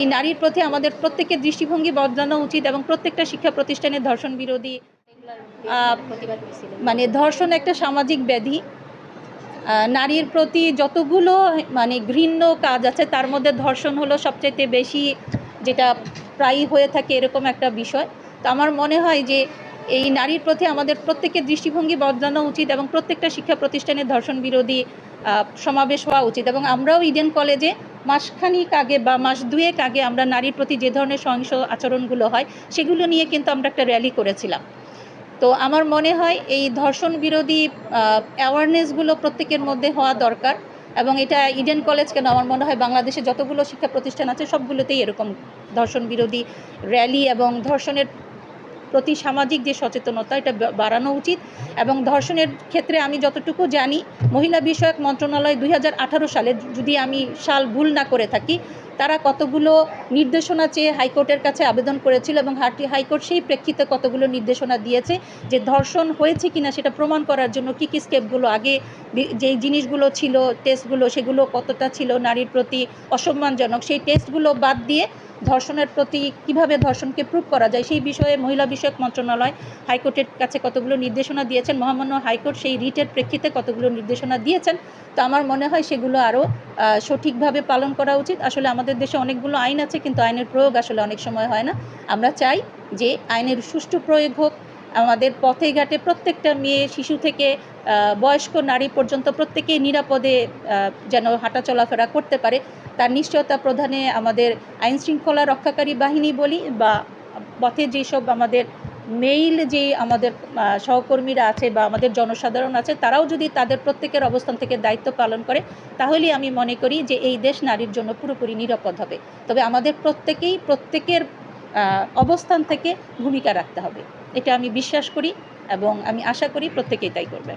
এই নারীর প্রতি আমাদের প্রত্যেকের দৃষ্টিভঙ্গি বদলানো উচিত এবং প্রত্যেকটা শিক্ষা প্রতিষ্ঠানে ধর্ষণ বিরোধী মানে ধর্ষণ একটা সামাজিক ব্যাধি। নারীর প্রতি যতগুলো মানে ঘৃণ্য কাজ আছে, তার মধ্যে ধর্ষণ হলো সবচাইতে বেশি যেটা প্রায়ই হয়ে থাকে এরকম একটা বিষয়। তো আমার মনে হয় যে এই নারীর প্রতি আমাদের প্রত্যেকের দৃষ্টিভঙ্গি বদলানো উচিত এবং প্রত্যেকটা শিক্ষা প্রতিষ্ঠানে ধর্ষণ বিরোধী সমাবেশ হওয়া উচিত এবং আমরাও ইডেন কলেজে মাসখানিক আগে বা মাস দুয়েক আগে আমরা নারীর প্রতি যে ধরনের সহিংস আচরণগুলো হয়, সেগুলো নিয়ে কিন্তু আমরা একটা র্যালি করেছিলাম। তো আমার মনে হয় এই ধর্ষণ বিরোধী অ্যাওয়ারনেসগুলো প্রত্যেকের মধ্যে হওয়া দরকার এবং এটা ইডেন কলেজ কেন আমার মনে হয় বাংলাদেশে যতগুলো শিক্ষা প্রতিষ্ঠান আছে, সবগুলোতেই এরকম ধর্ষণ বিরোধী র্যালি এবং ধর্ষণের প্রতি সামাজিক যে সচেতনতা, এটা বাড়ানো উচিত। এবং ধর্ষণের ক্ষেত্রে আমি যতটুকু জানি, মহিলা বিষয়ক মন্ত্রণালয় দুই হাজার আঠারো সালে যদি আমি সাল ভুল না করে থাকি তারা কতগুলো নির্দেশনা চেয়ে হাইকোর্টের কাছে আবেদন করেছিল এবং হাটি হাইকোর্ট সেই প্রেক্ষিতে কতগুলো নির্দেশনা দিয়েছে, যে ধর্ষণ হয়েছে কিনা সেটা প্রমাণ করার জন্য কী কী স্টেপগুলো আগে যেই জিনিসগুলো ছিল টেস্টগুলো সেগুলো কতটা ছিল নারীর প্রতি অসম্মানজনক, সেই টেস্টগুলো বাদ দিয়ে ধর্ষণের প্রতি কীভাবে ধর্ষণকে প্রুভ করা যায় সেই বিষয়ে মহিলা বিষয়ক মন্ত্রণালয় হাইকোর্টের কাছে কতগুলো নির্দেশনা দিয়েছেন, মহামান্য হাইকোর্ট সেই রিটের প্রেক্ষিতে কতগুলো নির্দেশনা দিয়েছেন। তো আমার মনে হয় সেগুলো আরও সঠিকভাবে পালন করা উচিত। আসলে আমাদের দেশে অনেকগুলো আইন আছে, কিন্তু আইনের প্রয়োগ আসলে অনেক সময় হয় না। আমরা চাই যে আইনের সুষ্ঠু প্রয়োগ হোক। আমাদের পথে ঘাটে প্রত্যেকটা মেয়ে, শিশু থেকে বয়স্ক নারী পর্যন্ত প্রত্যেকেই নিরাপদে যেন হাঁটা চলাফেরা করতে পারে। তার নিশ্চয়তা প্রধানে আমাদের আইন শৃঙ্খলা রক্ষাকারী বাহিনী বলি বা পথে যেসব আমাদের মেইল যে আমাদের সহকর্মীরা আছে বা আমাদের জনসাধারণ আছে, তারাও যদি তাদের প্রত্যেকের অবস্থান থেকে দায়িত্ব পালন করে তাহলে আমি মনে করি যে এই দেশ নারীর জন্য পুরোপুরি নিরাপদ হবে। তবে আমাদের প্রত্যেকেই প্রত্যেকের অবস্থান থেকে ভূমিকা রাখতে হবে। এটা আমি বিশ্বাস করি এবং আমি আশা করি প্রত্যেকেই তাই করবে।